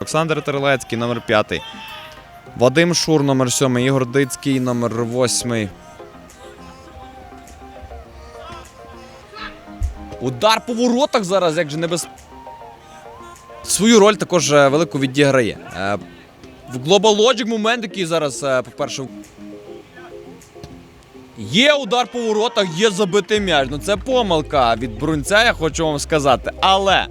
Олександр Терлецький, номер 5. Вадим Шур, номер 7. Ігор Дицький, номер 8. Удар по воротах зараз, як же небез... Свою роль також е, велику відіграє. Е, В Global Logic момент, який зараз, е, по-перше, Є удар по воротах, є забитий м'яч. Ну це помилка від брунця, я хочу вам сказати. Але.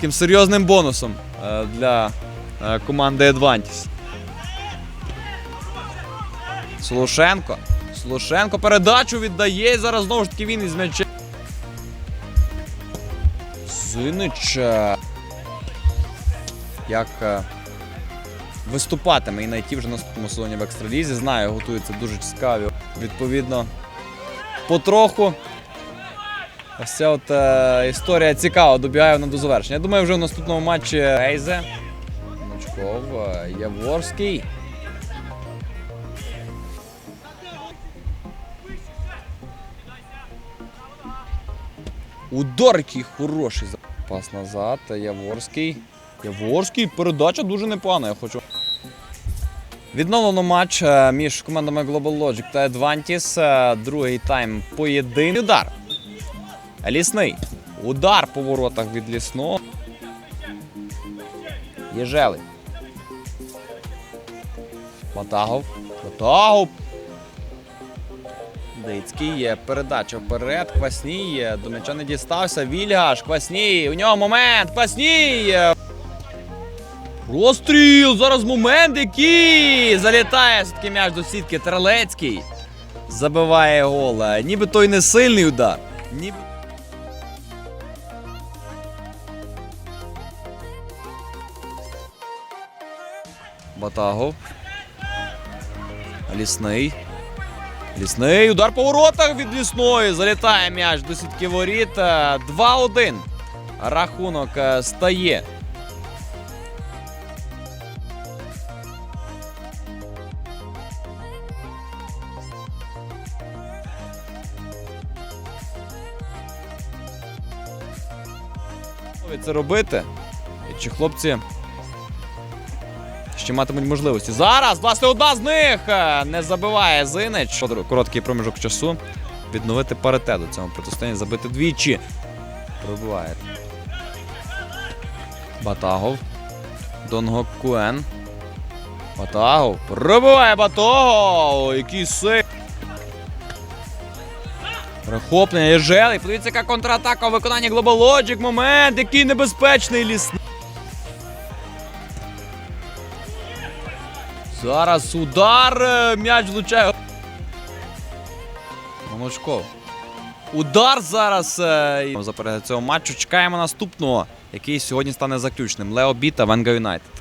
Таким серйозним бонусом е, для е, команди Advantis. Слушенко. Слушенко передачу віддає. І зараз знову ж таки він із м'ячем. Синич. е, Як виступатиме і найти вже наступному сезоні в екстралізі. Знаю, готуються дуже цікаві. Відповідно, потроху. Ось ця от е, історія цікава, добігає вона до завершення. Я думаю, вже в наступному матчі Ейзе, Мочков, е, Яворський. Удар який хороший. Пас назад. Яворський. Яворський. Передача дуже непогана, я хочу. Відновлено матч е, між командами Global Logic та Advantis. Е, Другий тайм поєдинок. Удар. Лісний. Удар по воротах від лісного. Єжелий. Батагов. Батагов. Дицький є передача вперед. Квасній є. До м'яча не дістався. Вільгаш. Квасній. У нього момент. Квасній. Розстріл! Зараз момент, який залітає все-таки м'яч до сітки. Трелецький. Забиває гол. Ніби той не сильний удар. Ніби... Батагов. Лісний. Лісний. Удар по воротах від лісної. Залітає м'яч до сітки воріт. Е, 2-1. Рахунок е, стає. Це робити. Чи хлопці ще матимуть можливості. Зараз, власне, одна з них е, не забиває Зинич. Короткий проміжок часу. Відновити паритет у цьому протистоянні, забити двічі. Пробиває. Батагов. Донгокуен. Батагов. Пробиває Батагов! Який сик. Перехоплення Єжелий. Подивіться, яка контратака у виконанні Global Logic. Момент, який небезпечний лісний. Зараз удар. е, М'яч влучає. Молочков. Удар зараз. е, За перегляд цього матчу чекаємо наступного, який сьогодні стане заключним. Лео Біта Венга Юнайтед.